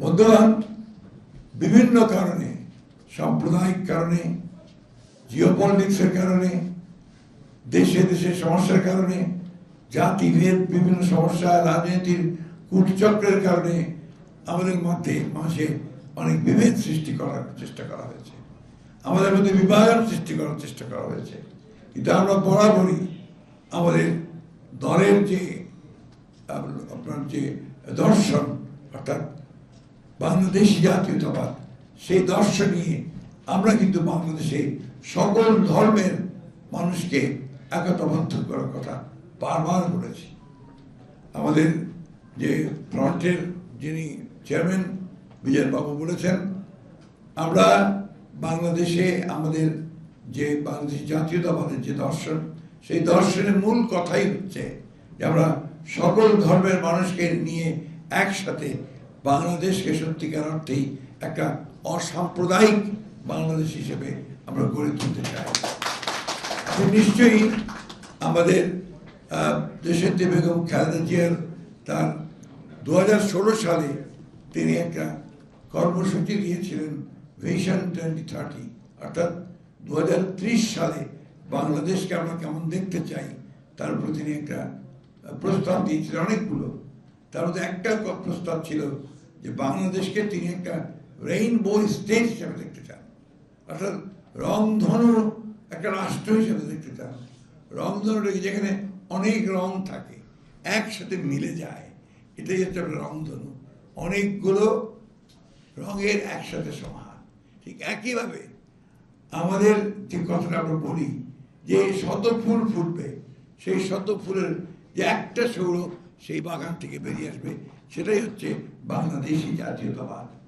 বন্ধুগণ, বিভিন্ন কারণে, সাম্প্রদায়িক কারণে, জিওপলিটিক্সের কারণে, দেশে দেশে সমস্যার কারণে জাতিভেদ বিভিন্ন সমস্যা, রাজনীতির কূটচক্রের কারণে আমাদের মধ্যে মাসে অনেক বিভেদ সৃষ্টি করার চেষ্টা করা হয়েছে। আমাদের মধ্যে বিভাজন সৃষ্টি করার চেষ্টা করা হয়েছে। কিন্তু আমরা বরাবরই আমাদের দলের যে আপনার যে দর্শন, অর্থাৎ বাংলাদেশি জাতীয়তাবাদ সেই দর্শন নিয়ে আমরা কিন্তু বাংলাদেশে সকল ধর্মের মানুষকে একতাবদ্ধ করার কথা বারবার বলেছি। আমাদের যে ফ্রন্টের যিনি চেয়ারম্যান বিজয়বাবু বলেছেন, আমরা বাংলাদেশে আমাদের যে বাংলাদেশ জাতীয়তাবাদের যে দর্শন, সেই দর্শনের মূল কথাই হচ্ছে যে আমরা সকল ধর্মের মানুষকে নিয়ে একসাথে বাংলাদেশকে সত্যিকার অর্থেই একটা অসাম্প্রদায়িক বাংলাদেশ হিসেবে আমরা গড়ে তুলতে চাই। নিশ্চয়ই আমাদের দেশের যে বেগম খালেদা জিয়ার তার দু হাজার ষোলো সালে তিনি একটা কর্মসূচি দিয়েছিলেন ভিশন টোয়েন্টি থার্টি অর্থাৎ দু হাজার ত্রিশ সালে বাংলাদেশকে আমরা কেমন দেখতে চাই, তার উপর তিনি একটা প্রস্তাব দিয়েছিলেন অনেকগুলো। তার মধ্যে একটা প্রস্তাব ছিল যে বাংলাদেশকে তিনি একটা রেইনবো স্টেট হিসেবে দেখতে চান। অর্থাৎ রংধনু একটা রাষ্ট্র হিসেবে দেখতে চান। রংধনুটা কি যেখানে অনেক রং থাকে, একসাথে মিলে যায়, এটাই হচ্ছে রংধনু। অনেকগুলো রঙের একসাথে সমান। ঠিক একইভাবে আমাদের যে কথাটা আমরা বলি যে শত ফুল ফুটবে, সেই শত ফুলের যে একটা সৌর সেই বাগান থেকে বেরিয়ে আসবে। সেটাই হচ্ছে বাংলাদেশি জাতীয়তাবাদ।